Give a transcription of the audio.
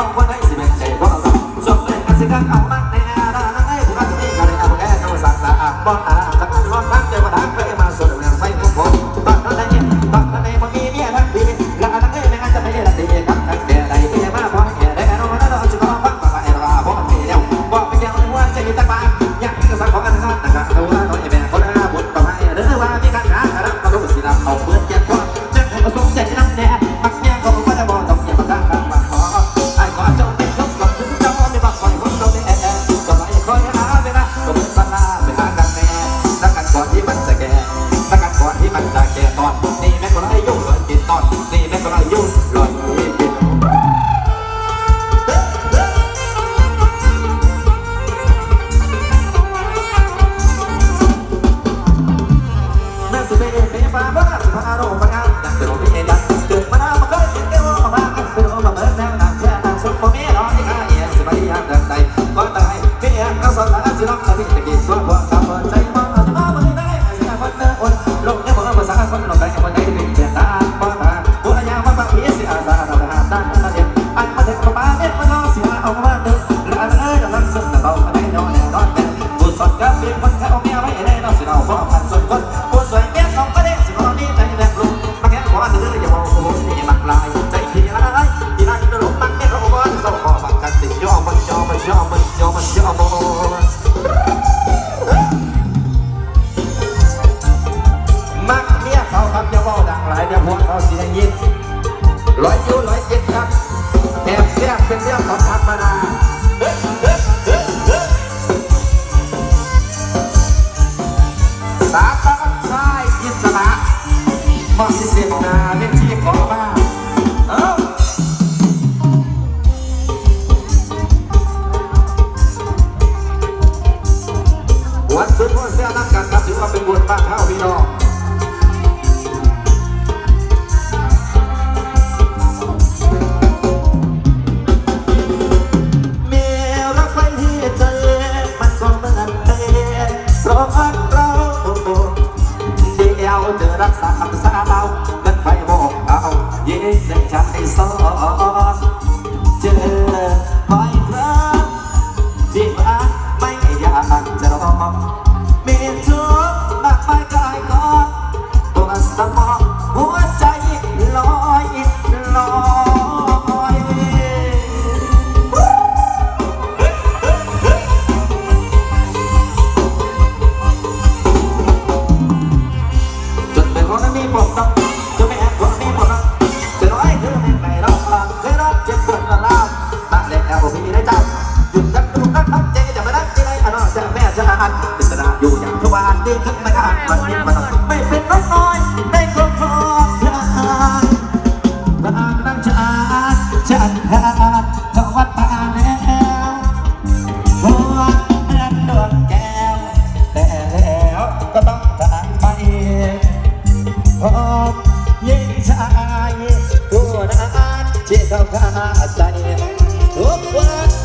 Oh. ร้อยยูร้อยเอ็ดครับแอบแซ่บเป็นเรื่องของธรรมดาสาปรับชายอิสระมอสิเสนาเล่นที่ขอบ้าเวันสุดพ่อเสียนักกานครับถือว่าเป็นบุญบานเท่าพี่น้อง 啊啊啊！ ดึงขึ้าขัมันมันไม่เป็นน้อยนครอบครองทางทางนั่งชาชันทางทวัดตาแนวหัวนั้นดวงแกวแต่ก็ต้องตาไปพบยิ่ชาตัวน้นที่เขาาใจทุกวัน